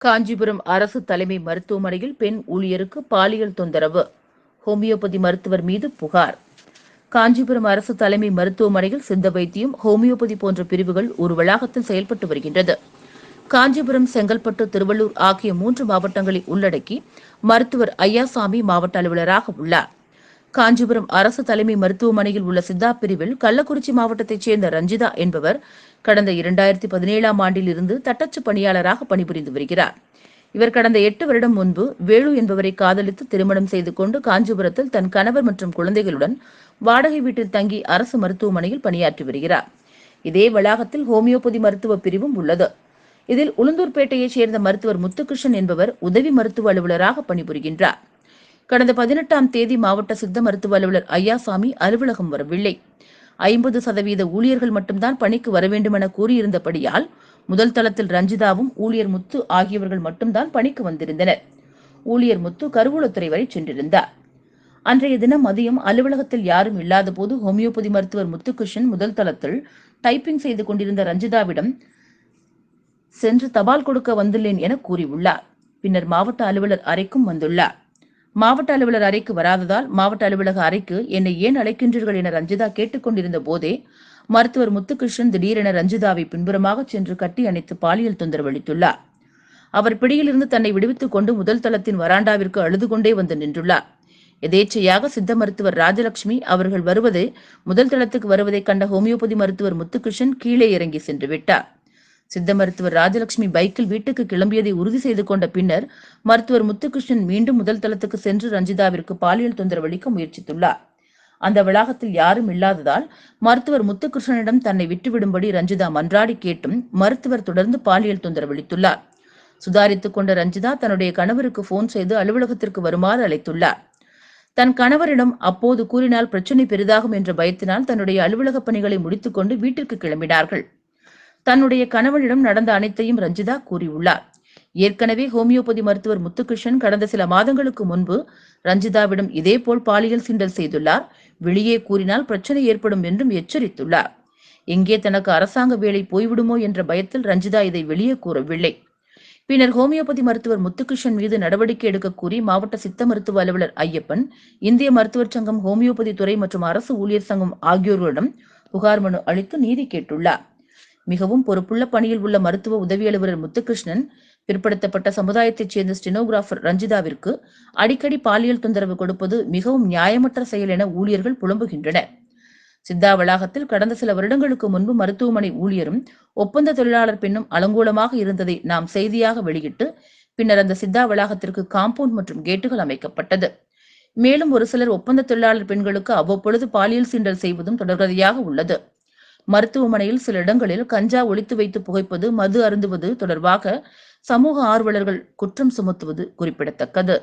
காஞ்சிபுரம் அரசு தலைமை மருத்துவமனையில் பெண் ஊழியருக்கு பாலியல் தொந்தரவு. ஹோமியோபதி மருத்துவர் மீது புகார். காஞ்சிபுரம் அரசு தலைமை மருத்துவமனையில் சித்த வைத்தியம் ஹோமியோபதி போன்ற பிரிவுகள் ஒரு வளாகத்தில் செயல்பட்டு வருகின்றது. காஞ்சிபுரம் செங்கல்பட்டு திருவள்ளூர் ஆகிய மூன்று மாவட்டங்களை உள்ளடக்கி மருத்துவர் ஐயாசாமி மாவட்ட அலுவலராக உள்ளார். காஞ்சிபுரம் அரசு தலைமை மருத்துவமனையில் உள்ள சித்தா பிரிவில் கள்ளக்குறிச்சி மாவட்டத்தைச் சேர்ந்த ரஞ்சிதா என்பவர் கடந்த இரண்டாயிரத்தி பதினேழாம் ஆண்டில் இருந்து தட்டச்சு பணியாளராக பணிபுரிந்து வருகிறார். இவர் கடந்த எட்டு வருடம் முன்பு வேலு என்பவரை காதலித்து திருமணம் செய்து கொண்டு காஞ்சிபுரத்தில் தன் கணவர் மற்றும் குழந்தைகளுடன் வாடகை வீட்டில் தங்கி அரசு மருத்துவமனையில் பணியாற்றி வருகிறார். இதே வளாகத்தில் ஹோமியோபதி மருத்துவ பிரிவும் உள்ளது. இதில் உளுந்தூர்பேட்டையைச் சேர்ந்த மருத்துவர் முத்துகிருஷ்ணன் என்பவர் உதவி மருத்துவ அலுவலராக பணிபுரிகின்றார். கடந்த பதினெட்டாம் தேதி மாவட்ட சித்த மருத்துவ அலுவலர் ஐயாசாமி அலுவலகம் வரவில்லை. ஐம்பது சதவீத ஊழியர்கள் மட்டும்தான் பணிக்கு வர வேண்டும் என கூறியிருந்தபடியால் முதல் தளத்தில் ரஞ்சிதாவும் ஊழியர் முத்து ஆகியவர்கள் மட்டும்தான் பணிக்கு வந்திருந்தனர். ஊழியர் முத்து கருவூலத்துறை வரை சென்றிருந்தார். அன்றைய தினம் மதியம் அலுவலகத்தில் யாரும் இல்லாத போது ஹோமியோபதி மருத்துவர் முத்துகிருஷ்ணன் முதல் தளத்தில் டைப்பிங் செய்து கொண்டிருந்த ரஞ்சிதாவிடம் சென்று தபால் கொடுக்க வந்துள்ளேன் என கூறியுள்ளார். பின்னர் மாவட்ட அலுவலர் அறைக்கும் வந்துள்ளார். மாவட்ட அலுவலர் அறைக்கு வராததால் மாவட்ட அலுவலக அறைக்கு என்னை ஏன் அழைக்கின்றீர்கள் என ரஞ்சிதா கேட்டுக்கொண்டிருந்த போதே மருத்துவர் முத்துகிருஷ்ணன் திடீரென ரஞ்சிதாவை பின்புறமாக சென்று கட்டி அணைத்து பாலியல் தொந்தரவு அளித்துள்ளார். அவர் பிடியிலிருந்து தன்னை விடுவித்துக் கொண்டு முதல் தளத்தின் வராண்டாவிற்கு அழுது கொண்டே வந்து நின்றுள்ளார். எதேச்சையாக சித்த மருத்துவர் ராஜலட்சுமி அவர்கள் வருவதை முதல் தளத்துக்கு வருவதை கண்ட ஹோமியோபதி மருத்துவர் முத்துகிருஷ்ணன் கீழே இறங்கி சென்று விட்டார். சித்த மருத்துவர் ராஜலட்சுமி பைக்கில் வீட்டுக்கு கிளம்பியதை உறுதி செய்து கொண்ட பின்னர் மருத்துவர் முத்துகிருஷ்ணன் மீண்டும் முதல் தளத்துக்கு சென்று ரஞ்சிதாவிற்கு பாலியல் தொந்தரவு அளிக்க முயற்சித்துள்ளார். அந்த வளாகத்தில் யாரும் இல்லாததால் மருத்துவர் முத்துகிருஷ்ணனிடம் தன்னை விட்டுவிடும்படி ரஞ்சிதா மன்றாடி கேட்டும் மருத்துவர் தொடர்ந்து பாலியல் தொந்தரவு அளித்துள்ளார் சுதாரித்துக் கொண்ட ரஞ்சிதா தன்னுடைய கணவருக்கு போன் செய்து அலுவலகத்திற்கு வருமாறு அழைத்துள்ளார். தன் கணவரிடம் அப்போது கூறினால் பிரச்சனை பெரிதாகும் என்ற பயத்தினால் தன்னுடைய அலுவலக பணிகளை முடித்துக்கொண்டு வீட்டிற்கு கிளம்பினார்கள். தன்னுடைய கணவனிடம் நடந்த அனைத்தையும் ரஞ்சிதா கூறியுள்ளார். ஏற்கனவே ஹோமியோபதி மருத்துவர் முத்துகிருஷ்ணன் கடந்த சில மாதங்களுக்கு முன்பு ரஞ்சிதாவிடம் இதேபோல் பாலியல் சிண்டல் செய்துள்ளார். வெளியே கூறினால் பிரச்சனை ஏற்படும் என்றும் எச்சரித்துள்ளார். எங்கே தனக்கு அரசாங்க வேலை போய்விடுமோ என்ற பயத்தில் ரஞ்சிதா இதை வெளியே கூறவில்லை. பின்னர் ஹோமியோபதி மருத்துவர் முத்துகிருஷ்ணன் மீது நடவடிக்கை எடுக்க கூறி மாவட்ட சித்த மருத்துவ அலுவலர் ஐயப்பன் இந்திய மருத்துவர் சங்கம் ஹோமியோபதி துறை மற்றும் அரசு ஊழியர் சங்கம் ஆகியோர்களிடம் புகார் மனு அளித்து நீதி கேட்டுள்ளார். மிகவும் பொறுப்புள்ள பணியில் உள்ள மருத்துவ உதவி அலுவலர் முத்துகிருஷ்ணன் பிற்படுத்தப்பட்ட சமுதாயத்தைச் சேர்ந்த ஸ்டெனோகிராஃபர் ரஞ்சிதாவிற்கு அடிக்கடி பாலியல் தொந்தரவு கொடுப்பது மிகவும் நியாயமற்ற செயல் என ஊழியர்கள் புலம்புகின்றனர். சித்தா வளாகத்தில் கடந்த சில வருடங்களுக்கு முன்பு மருத்துவமனை ஊழியரும் ஒப்பந்த தொழிலாளர் பெண்ணும் அலங்கோலமாக இருந்ததை நாம் செய்தியாக வெளியிட்டு பின்னர் அந்த சித்தா வளாகத்திற்கு காம்பவுண்ட் மற்றும் கேட்டுகள் அமைக்கப்பட்டது. மேலும் ஒரு சிலர் ஒப்பந்த தொழிலாளர் பெண்களுக்கு அவ்வப்பொழுது பாலியல் சீண்டல் செய்வதும் தொடர்கதையாக உள்ளது. மருத்துவமனையில் சில இடங்களில் கஞ்சா ஒழித்து வைத்து புகைப்பது மது அருந்துவது தொடர்பாக சமூக ஆர்வலர்கள் குற்றம் சுமத்துவது குறிப்பிடத்தக்கது.